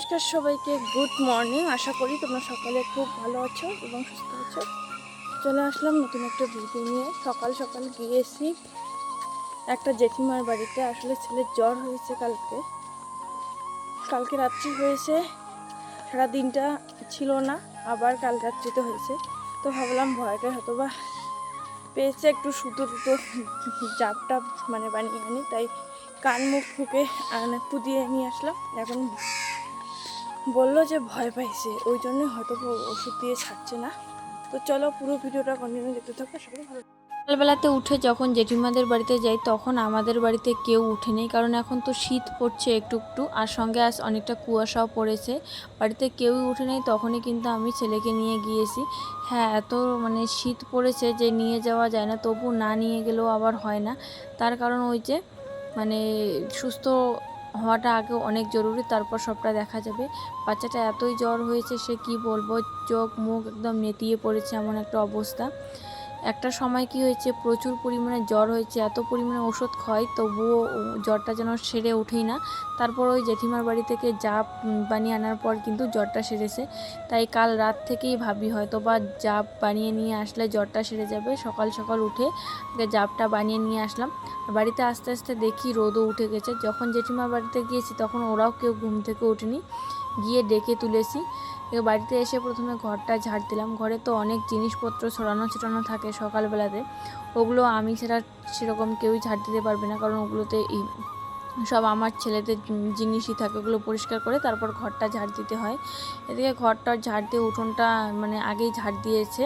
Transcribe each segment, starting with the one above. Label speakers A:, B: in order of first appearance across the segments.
A: নমস্কার সবাইকে good morning আশা করি তোমরা সকালে খুব ভালো আছো এবং সুস্থ আছো। চলে আসলাম নতুন একটা ভিডিও নিয়ে। সকাল সকাল গিয়েছি একটা জেঠিমার বাড়িতে। আসলে ছেলের জ্বর হয়েছে কালকে। কালকে রাত্রি হয়েছে। সারা দিনটা ছিল না, আবার কাল রাত্রিতে হয়েছে। তো ভাবলাম ভয়টা হয়তো বা পেয়েছে একটু সুতো টুতো, জাপ টাপ মানে বানিয়ে আনি। তাই কান মুখ ফুকে পুদিয়ে নিয়ে আসলাম। এখন বলল যে ভয় পাইছে, ওই জন্য হয়তো ওষুধ দিয়ে ছাড়ছে না। তো চলো পুরো ভিডিওটা কন্টিনিউ দেখতে থাকো সবাই ভালো
B: সকালবেলাতে উঠে যখন জেঠিমাদের বাড়িতে যাই, তখন আমাদের বাড়িতে কেউ উঠে নেই, কারণ এখন তো শীত পড়ছে একটু একটু, আর সঙ্গে আজ অনেকটা কুয়াশাও পড়েছে। বাড়িতে কেউই উঠে নেই, তখনই কিন্তু আমি ছেলেকে নিয়ে গিয়েছি। হ্যাঁ এত মানে শীত পড়েছে যে নিয়ে যাওয়া যায় না, তবু না নিয়ে গেলেও আবার হয় না। তার কারণ ওই যে মানে সুস্থ হওয়াটা আগে অনেক জরুরি, তারপর সবটা দেখা যাবে। বাচ্চাটা এতই জ্বর হয়েছে, সে কি বলব? চোখ, মুখ একদম নেতিয়ে পড়েছে এমন একটা অবস্থা। একটা সময় কি হয়েছে? প্রচুর পরিমাণে জ্বর হয়েছে, এত পরিমাণে ওষুধ খাই, তবুও জ্বরটা যেন সেরে ওঠেই না। তারপর ওই জেঠিমার বাড়ি থেকে জাপ বানিয়ে আনার পর কিন্তু জ্বরটা সেরেছে। তাই কাল রাত থেকেই ভাবি, হয়তো বা জাপ বানিয়ে নিয়ে আসলে জ্বরটা সেরে যাবে। সকাল সকাল উঠে জাপটা বানিয়ে নিয়ে আসলাম। বাড়িতে আস্তে আস্তে দেখি রোদও উঠে গেছে। যখন জেঠিমার বাড়িতে গিয়েছি, তখন ওরাও কেউ ঘুম থেকে ওঠেনি। গিয়ে ডেকে তুলেছি। বাড়িতে এসে প্রথমে ঘরটা ঝাড় দিলাম। ঘরে তো অনেক জিনিসপত্র ছড়ানো ছিটানো থাকে সকালবেলাতে। ওগুলো আমি ছাড়া সেরকম কেউই ঝাড় দিতে পারবে না, কারণ ওগুলোতে সব আমার ছেলেদের জিনিসই থাকে, ওগুলো পরিষ্কার করে তারপর ঘরটা ঝাড় দিতে হয়। এদিকে ঘরটা ঝাড় দিয়ে উঠোনটা মানে আগেই ঝাড় দিয়েছে।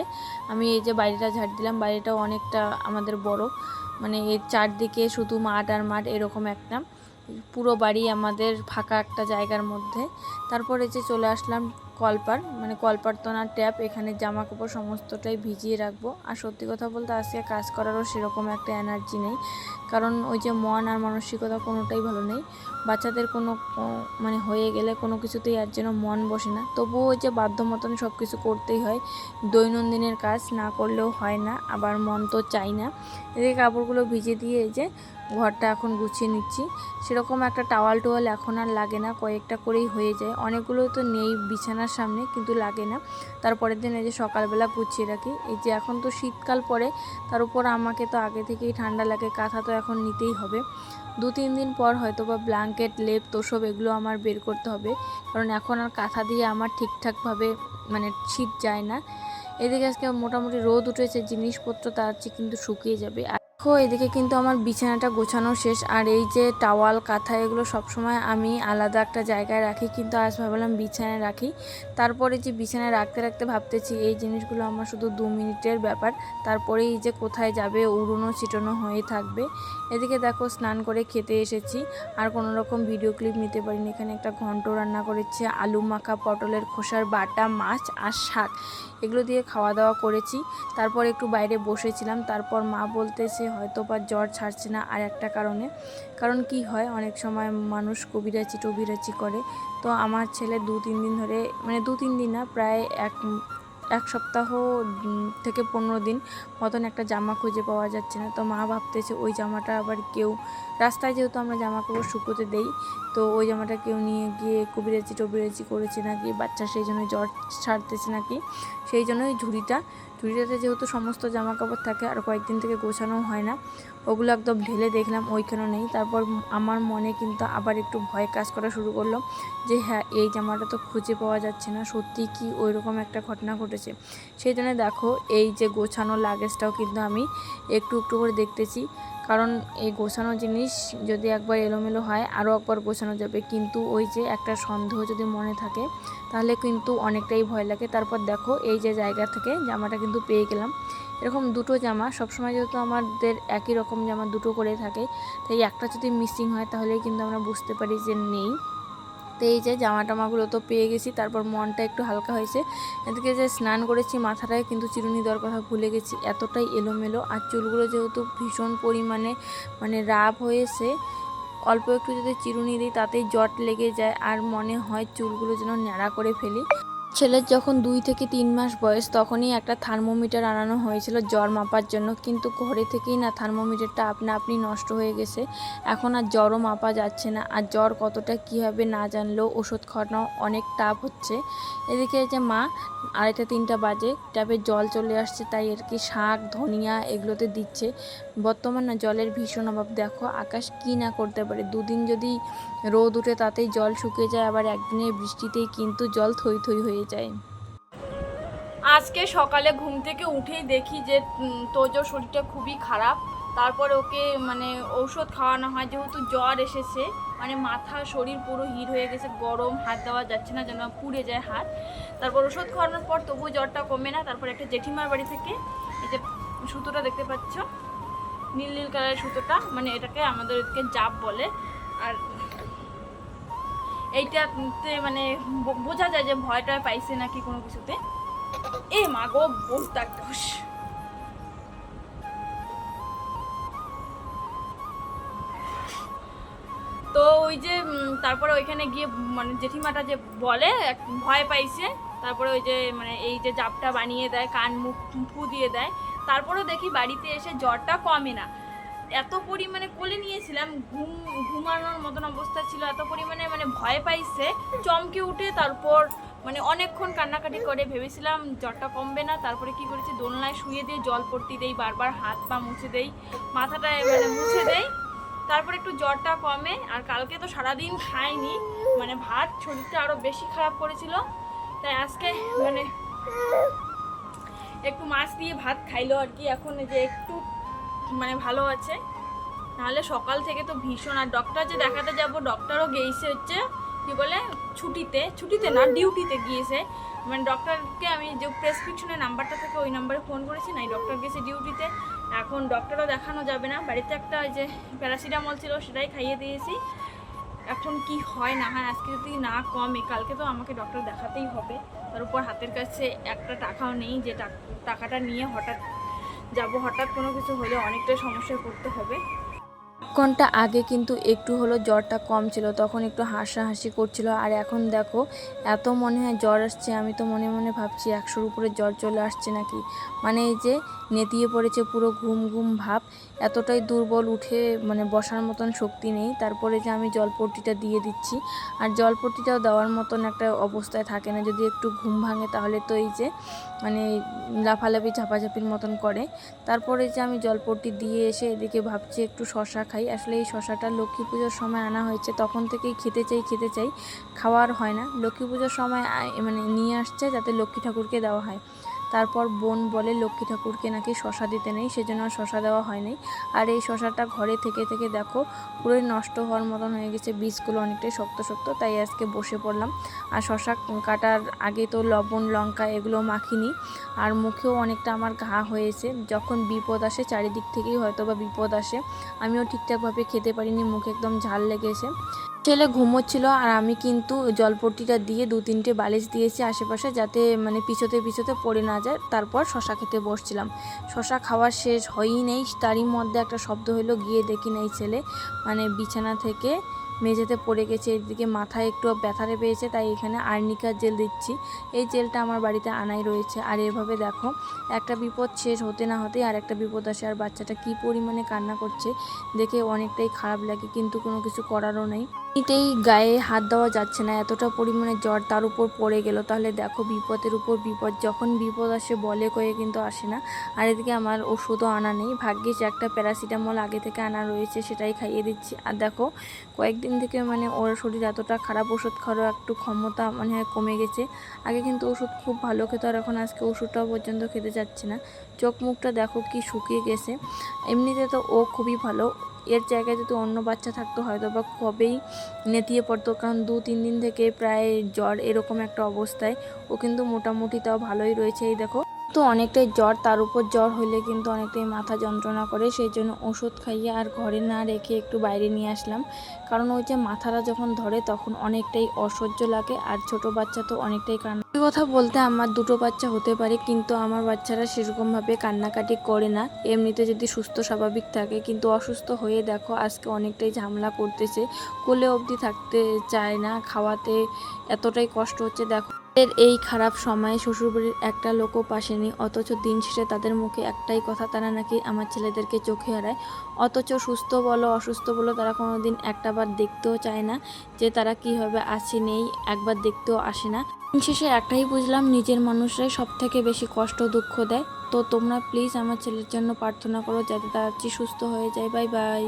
B: আমি এই যে বাড়িটা ঝাড় দিলাম বাড়িটাও অনেকটা আমাদের বড়। মানে এর চারদিকে শুধু মাঠ আর মাঠ এরকম একটা। পুরো বাড়ি আমাদের ফাঁকা একটা জায়গার মধ্যে। তারপরে যে চলে আসলাম কলপার মানে কলপার তো না ট্যাপ, এখানে জামা কাপড় সমস্তটাই ভিজিয়ে রাখব। আর সত্যি কথা বলতে আজকে কাজ করারও সেরকম একটা এনার্জি নেই। কারণ ওই যে মন আর মানসিকতা কোনোটাই ভালো নেই। বাচ্চাদের কোনো মানে হয়ে গেলে কোনো কিছুতেই আর যেন মন বসে না। তবুও ওই যে বাধ্য মতন সব কিছু করতেই হয়। দৈনন্দিনের কাজ না করলেও হয় না, আবার মন তো চাই না। এদিকে কাপড়গুলো ভিজে দিয়ে এই যে ঘরটা এখন গুছিয়ে নিচ্ছি। সেরকম একটা টাওয়াল টোয়াল এখন আর লাগে না, কয়েকটা করেই হয়ে যায়। অনেকগুলো তো নেই বিছানার সামনে, কিন্তু লাগে না। তারপরের দিন এই যে সকালবেলা গুছিয়ে রাখি। এই যে এখন তো শীতকাল পরে, তার উপর আমাকে তো আগে থেকেই ঠান্ডা লাগে, কাঁথা তো এখন নিতেই হবে। দু তিন দিন পর হয়তো বা ব্ল্যাঙ্কেট লেপ তোসব এগুলো আমার বের করতে হবে। কারণ এখন আর কাঁথা দিয়ে আমার ঠিকঠাকভাবে মানে শীত যায় না। এদিকে আজকে মোটামুটি রোদ উঠেছে, জিনিসপত্র তার চেয়ে কিন্তু শুকিয়ে যাবে। দেখো, এদিকে কিন্তু আমার বিছানাটা গোছানো শেষ। আর এই যে টাওয়াল, কাঁথা, এগুলো সবসময় আমি আলাদা একটা জায়গায় রাখি, কিন্তু আজ ভাবলাম বিছানায় রাখি। তারপরে যে বিছানায় রাখতে রাখতে ভাবতেছি, এই জিনিসগুলো আমার শুধু দু মিনিটের ব্যাপার। তারপরে এই যে কোথায় যাবে, উড়নো, ছিটানো হয়ে থাকবে। এদিকে দেখো, স্নান করে খেতে এসেছি। আর কোনো রকম ভিডিও ক্লিপ নিতে পারিনি। এখানে একটা ঘন্ট রান্না করেছে, আলু মাখা, পটলের খোসার বাটা, মাছ আর শাক। এগুলো দিয়ে খাওয়া দাওয়া করেছি। তারপর একটু বাইরে বসেছিলাম। তারপর মা বলতেছে হয়তো বা জ্বর ছাড়ছে না আর একটা কারণে। কারণ কি হয়, অনেক সময় মানুষ কবিরাচি টবিরাচি করে। তো আমার ছেলে দু, তিন দিন ধরে মানে দু, তিন দিন না, প্রায় এক এক সপ্তাহ থেকে পনেরো দিন মতন একটা জামা খুঁজে পাওয়া যাচ্ছে না। তো মা ভাবতেছে ওই জামাটা আবার কেউ, রাস্তায় যেহেতু আমরা জামা কাপড় শুকোতে দেই, তো ওই জামাটা কেউ নিয়ে গিয়ে কবিরাচি টবিরাচি করেছে নাকি? বাচ্চা সেই জন্য জ্বর ছাড়তেছে নাকি? সেই জন্য ওই ঝুড়িটা ঝুড়িটাতে যেহেতু সমস্ত জামা কাপড় থাকে আর কয়েকদিন থেকে গোছানোও হয় না ওগুলো একদম ঢেলে দেখলাম, ওইখানেও নেই। তারপর আমার মনে কিন্তু আবার একটু ভয় কাজ করা শুরু করল যে হ্যাঁ এই জামাটা তো খুঁজে পাওয়া যাচ্ছে না। সত্যি কি ওই রকম একটা ঘটনা ঘটেছে? সেই জন্য দেখো, এই যে গোছানো লাগেজটাও কিন্তু আমি একটু একটু করে দেখতেছি। কারণ এই গোছানো জিনিস যদি একবার এলোমেলো হয়, আরও একবার গোছানো যাবে। কিন্তু ওই যে একটা সন্দেহ যদি মনে থাকে, তাহলে কিন্তু অনেকটাই ভয় লাগে। তারপর দেখো, এই যে জায়গা থেকে জামাটা কিন্তু পেয়ে গেলাম। এরকম দুটো জামা, সবসময় যেহেতু আমাদের একই রকম জামা দুটো করে থাকে, তাই একটা যদি মিসিং হয় তাহলেই কিন্তু আমরা বুঝতে পারি যে নেই। তো এই যে জামা টামাগুলো তো পেয়ে গেছি, তারপর মনটা একটু হালকা হয়েছে। এদিকে যে স্নান করেছি, মাথাটায় কিন্তু চিরুনি দেওয়ার কথা ভুলে গেছি, এতটাই এলোমেলো। আর চুলগুলো যেহেতু ভীষণ পরিমাণে মানে রাব হয়েছে, অল্প একটু যদি চিরুনি দিই তাতেই জট লেগে যায়, আর মনে হয় চুলগুলো যেন ন্যাড়া করে ফেলি। ছেলের যখন দুই থেকে তিন মাস বয়স, তখনই একটা থার্মোমিটার আনানো হয়েছিল জ্বর মাপার জন্য। কিন্তু ঘরে থেকেই না, থার্মোমিটারটা আপনা আপনি নষ্ট হয়ে গেছে। এখন আর জ্বরও মাপা যাচ্ছে না। আর জ্বর কতটা কী হবে না জানলেও ওষুধ খাওয়ানো অনেক টাপ হচ্ছে। এদিকে যে মা, আড়াইটা তিনটা বাজে, ট্যাপে জল চলে আসছে, তাই আর কি শাক, ধনিয়া এগুলোতে দিচ্ছে। বর্তমান না জলের ভীষণ অভাব। দেখো আকাশ কি না করতে পারে। দুদিন যদি রোদ উঠে তাতেই জল শুকিয়ে যায়, আবার একদিনের বৃষ্টিতেই কিন্তু জল থই থই হয়ে যায়।
A: আজকে সকালে ঘুম থেকে উঠেই দেখি যে তোজোর শরীরটা খুবই খারাপ, তারপর ওকে মানে ঔষধ খাওয়ানো হয়, যেহেতু জ্বর এসেছে মানে মাথা, শরীর পুরো হিট হয়ে গেছে, গরম, হাত দেওয়া যাচ্ছে না, যেন পুড়ে যায় হাত। তারপর ওষুধ খাওয়ানোর পর তবুও জ্বরটা কমে না, তারপর একটা জেঠিমার বাড়ি থেকে এই যে সুতোটা দেখতে পাচ্ছ, নীল নীল কালারের সুতোটা মানে এটাকে আমাদের জাপ বলে, আর এইটাতে মানে বোঝা যায় যে ভয়টা পাইছে নাকি কোনো কিছুতে। এ মা গো বলতা তো ওই যে তারপরে ওইখানে গিয়ে মানে জেঠিমাটা যে বলে ভয় পাইছে, তারপরে ওই যে মানে এই যে জাপটা বানিয়ে দেয়, কান, মুখ ফু দিয়ে দেয়, তারপরেও দেখি বাড়িতে এসে জ্বরটা কমে না। এত পরিমাণে কোলে নিয়েছিলাম, ঘুম, ঘুমানোর মতন অবস্থা ছিল, এত পরিমাণে মানে ভয় পাইছে। চমকে উঠে তারপর মানে অনেকক্ষণ কান্নাকাটি করে, ভেবেছিলাম জ্বরটা কমবে না, তারপরে কি করেছি, দোলনায় শুয়ে দিয়ে জল পড়তে দেই, বারবার হাত পা মুছে দেই, মাথাটা মানে মুছে দেই, তারপর একটু জ্বরটা কমে, আর কালকে তো সারাদিন খাইনি মানে ভাত শরীরটা আরও বেশি খারাপ করেছিল, তাই আজকে মানে একটু মাছ দিয়ে ভাত খাইলো আর কি, এখন যে একটু মানে ভালো আছে। নাহলে সকাল থেকে তো ভীষণ, আর ডক্টর যে দেখাতে যাব ডক্টরও গিয়েছে হচ্ছে, কি বলে, ছুটিতে ছুটিতে না ডিউটিতে গিয়েছে। মানে ডক্টরকে আমি যে প্রেসক্রিপশনের নাম্বারটা থেকে ওই নাম্বারে ফোন করেছি, না, এই ডক্টর গেছে ডিউটিতে এখন ডক্টরও দেখানো যাবে না। বাড়িতে একটা যে প্যারাসিটামল ছিল, সেটাই খাইয়ে দিয়েছি। এখন কি হয়, না হয়, আজকে যদি না কমে, কালকে তো আমাকে ডক্টর দেখাতেই হবে। তার উপর হাতের কাছে একটা টাকাও নেই, যে টাক- টাকাটা নিয়ে হঠাৎ যাব, হঠাৎ কোনো কিছু হলে অনেকটা সমস্যায় পড়তে হবে।
B: ঘণ্টা আগে কিন্তু একটু হলো জ্বরটা কম ছিল, তখন একটু হাসাহাসি করছিল। আর এখন দেখো, এত মনে হয় জ্বর আসছে, আমি তো মনে মনে ভাবছি একশোর উপরে জ্বর চলে আসছে নাকি? মানে এই যে নেতিয়ে পড়েছে পুরো ঘুম ঘুম ভাব, এতটাই দুর্বল উঠে মানে বসার মতন শক্তি নেই। তারপরে যে আমি জলপট্টিটা দিয়ে দিচ্ছি, আর জলপট্টিটাও দেওয়ার মতন একটা অবস্থায় থাকে না। যদি একটু ঘুম ভাঙে তাহলে তো এই যে মানে লাফালাফি, ঝাপাঝাপির মতন করে। তারপরে যে আমি জলপট্টি দিয়ে এসে এদিকে ভাবছি একটু শশা খাই। আসলে এই শশাটা লক্ষ্মী পুজোর সময় আনা হয়েছে। তখন থেকেই খেতে চাই খেতে চাই। খাওয়ার হয় না। লক্ষ্মী পুজোর সময় মানে নিয়ে আসছে যাতে লক্ষ্মী ঠাকুরকে দেওয়া হয়। তারপর বোন বলে, লক্ষ্মী ঠাকুরকে নাকি শশা দিতে নেই, সেজন্য আর শশা দেওয়া হয়নি আর এই শশাটা ঘরে থেকে থেকে দেখো, পুরোই নষ্ট হওয়ার মতন হয়ে গেছে, বীজগুলো অনেকটাই শক্ত শক্ত, তাই আজকে বসে পড়লাম। আর শশা কাটার আগে তো লবণ, লঙ্কা এগুলো মাখিনি, আর মুখেও অনেকটা আমার ঘা হয়েছে। যখন বিপদ আসে, চারিদিক থেকেই হয়তো বা বিপদ আসে, আমিও ঠিকঠাকভাবে খেতে পারিনি, মুখে একদম ঝাল লেগেছে। ছেলে ঘুমোচ্ছিল আর আমি কিন্তু জলপট্টিটা দিয়ে দু তিনটে বালিশ দিয়েছি আশেপাশে যাতে মানে পিছোতে পিছোতে পড়ে না যায়। তারপর শশা খেতে বসছিলাম। শশা খাওয়ার শেষ হয়ই নেই। তারই মধ্যে একটা শব্দ হলো, গিয়ে দেখি না এই ছেলে। মানে বিছানা থেকে মেঝেতে পড়ে গেছে, এদিকে মাথায় একটু ব্যথারে পেয়েছে, তাই এখানে আর্নিকার জেল দিচ্ছি। এই জেলটা আমার বাড়িতে আনাই রয়েছে। আর এভাবে দেখো, একটা বিপদ শেষ হতে না হতেই আর একটা বিপদ আসে। আর বাচ্চাটা কি পরিমাণে কান্না করছে, দেখে অনেকটাই খারাপ লাগে, কিন্তু কোনো কিছু করারও নেই। এমনিতেই গায়ে হাত দেওয়া যাচ্ছে না, এতটা পরিমাণে জ্বর তার উপর পড়ে গেল। তাহলে দেখো বিপদের উপর বিপদ, যখন বিপদ আসে বলে কয়ে কিন্তু আসে না। আর এদিকে আমার ওষুধও আনা নেই। ভাগ্যিস একটা প্যারাসিটামল আগে থেকে আনা রয়েছে, সেটাই খাইয়ে দিচ্ছি। আর দেখো, কয়েকদিন থেকে মানে ওর শরীর এতটা খারাপ ওষুধ খাওয়ার একটু ক্ষমতা মানে কমে গেছে। আগে কিন্তু ওষুধ খুব ভালো খেত আর এখন আজকে ওষুধটাও পর্যন্ত খেতে যাচ্ছে না। চোখ মুখটা দেখো কি শুকিয়ে গেছে। এমনিতে তো ও খুবই ভালো। এর জায়গায় যদি অন্য বাচ্চা থাকতো হয়তো বা কবেই নেতিয়ে পড়তো, কারণ দু, তিন দিন থেকে প্রায় জ্বর এরকম একটা অবস্থায়। ও কিন্তু মোটামুটি তাও ভালোই রয়েছে, এই দেখো। তো অনেকটাই জ্বর, তার উপর জ্বর হলে কিন্তু অনেকটাই মাথা যন্ত্রণা করে, সেই জন্য ওষুধ খাইয়ে আর ঘরে না রেখে একটু বাইরে নিয়ে আসলাম। কারণ ওই যে মাথাটা যখন ধরে তখন অনেকটাই অসহ্য লাগে, আর ছোট বাচ্চা তো অনেকটাই কান্না কথা বলতে আমার দুটো বাচ্চা হতে পারে, কিন্তু আমার বাচ্চারা সেরকমভাবে কান্নাকাটি করে না। এমনিতে যদি সুস্থ স্বাভাবিক থাকে, কিন্তু অসুস্থ হয়ে দেখো আজকে অনেকটাই ঝামেলা করতেছে। কোলে অবধি থাকতে চায় না, খাওয়াতে এতটাই কষ্ট হচ্ছে, দেখো। এর এই খারাপ সময়ে শ্বশুরবাড়ির একটা লোকও পাশে নেই অথচ দিন শেষে তাদের মুখে একটাই কথা, তারা নাকি আমার ছেলেদেরকে চোখে হারায় অথচ সুস্থ বলো, অসুস্থ বলো, তারা কোনো দিন একটাবার দেখতেও চায় না যে তারা কীভাবে আছে, নেই, একবার দেখতেও আসে না। দিন শেষে একটাই বুঝলাম, নিজের মানুষরাই সব থেকে বেশি কষ্ট, দুঃখ দেয়। তো তোমরা প্লিজ আমার ছেলের জন্য প্রার্থনা করো যাতে তাড়াতাড়ি সুস্থ হয়ে যায়। Bye bye